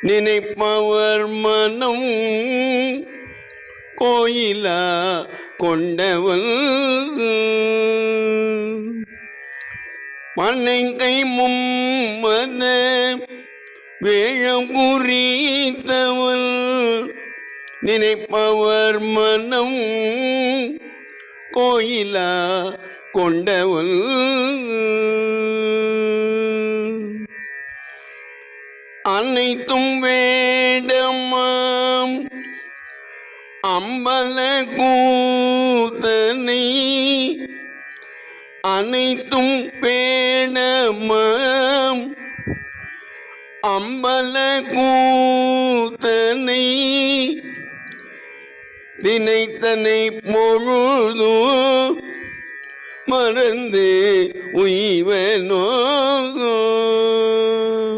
நினைப்பவர் மனம் கோயிலா கொண்டவள். மண்ணைக்கை மும்மத வேழம் குறித்தவள் நினைப்பவர் மனம் கோயிலா கொண்டவள். அனைத்தும் வேடமாம். அம்பல கூத்தனை அனைத்தும் வேடமாம். அம்பல கூத்தனை தினைத்தனை பொழுது மறந்து உய்வனோ